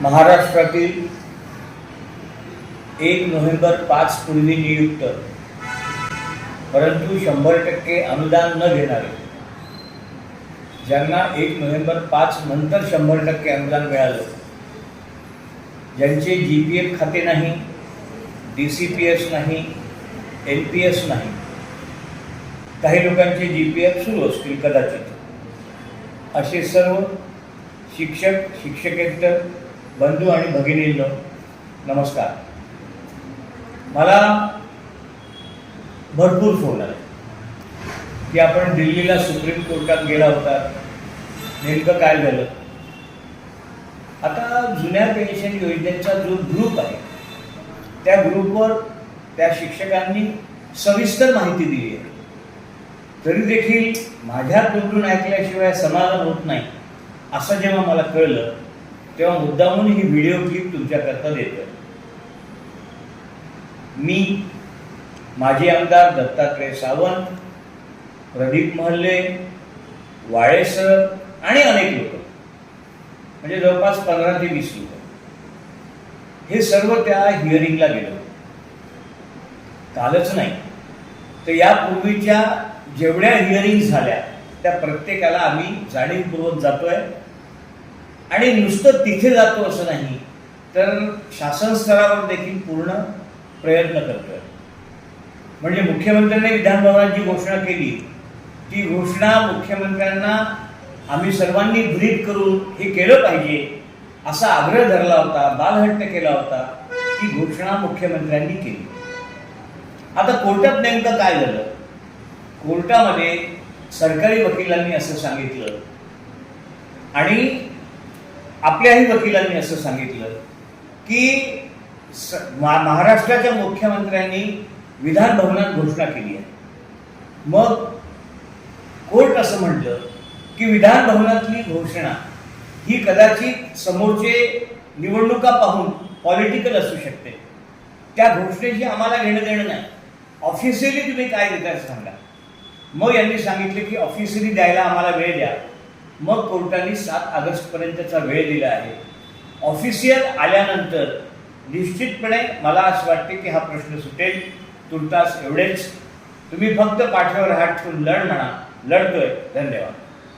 महाराष्ट्रातील एक नोव्हेंबर पाच पूर्वी नियुक्त. परंतु शंभर टक्के अनुदान न घेणारे ज्यांना एक नोव्हेंबर पाच नंतर शंभर टक्के अनुदान मिळालं ज्यांचे जी पी एफ खाते नाही डी सी पी एस नाही एन पी एस नाही काही लोकांचे जी पी एफ सुरू असतील कदाचित. असे सर्व शिक्षक शिक्षकेतर बंधू आणि भगिनींनो नमस्कार. मला भरपूर फोन आले. की आपण दिल्लीला सुप्रीम कोर्टात गेला होता. नेमकं काय झालं? आता जुन्या पेन्शन योजनेचा जो ग्रुप आहे त्या ग्रुपवर त्या शिक्षकांनी सविस्तर माहिती दिली आहे. तरी देखील माझ्या तोंडून ऐकल्याशिवाय समाधान होत नाही असं जेव्हा मला कळलं तेव्हा मुद्दामून ही व्हिडिओ क्लिप तुमच्याकरता देतो मी माजी आमदार दत्तात्रय सावंत प्रदीप महल्ले वाळेसर आणि अनेक लोक. म्हणजे जवळपास पंधरा ते वीस लोक. हे सर्व त्या हिअरिंगला गेलो कालच नाही. तर यापूर्वीच्या जेवढ्या हिअरिंग झाल्या त्या प्रत्येकाला आम्ही जाणीवपूर्वक जातोय. आणि नुसतं तिथे जातो असं नाही. तर शासन स्तरावर देखील पूर्ण प्रयत्न करतोय. म्हणजे मुख्यमंत्र्यांनी विधानभवनात जी घोषणा केली. ती घोषणा मुख्यमंत्र्यांना आम्ही सर्वांनी ब्रीफ करून हे केलं पाहिजे असा आग्रह धरला होता बालहट्ट केला होता ती घोषणा मुख्यमंत्र्यांनी केली. आता कोर्टात नेमकं काय झालं? कोर्टामध्ये सरकारी वकिलांनी असं सांगितलं. आणि आपल्याही वकिलांनी असं सांगितलं की स महाराष्ट्राच्या मुख्यमंत्र्यांनी विधान भवनात घोषणा केली आहे. मग कोर्ट असं म्हटलं की विधान भवनातली घोषणा ही कदाचित समोरचे निवडणुका पाहून पॉलिटिकल असू शकते. त्या घोषणेशी आम्हाला घेणं देणं नाही. ऑफिशियली तुम्ही काय देताय सांगा मग यांनी सांगितले की ऑफिशियली द्यायला आम्हाला वेळ द्या. मग कोर्टाने सात ऑगस्टपर्यंतचा वेळ दिला आहे. ऑफिशियल आल्यानंतर निश्चितपणे मला असं वाटते की हा प्रश्न सुटेल. तुर्तास एवढेच. तुम्ही फक्त पाठीवर हात ठेवून लढ म्हणा. लढतोय. धन्यवाद.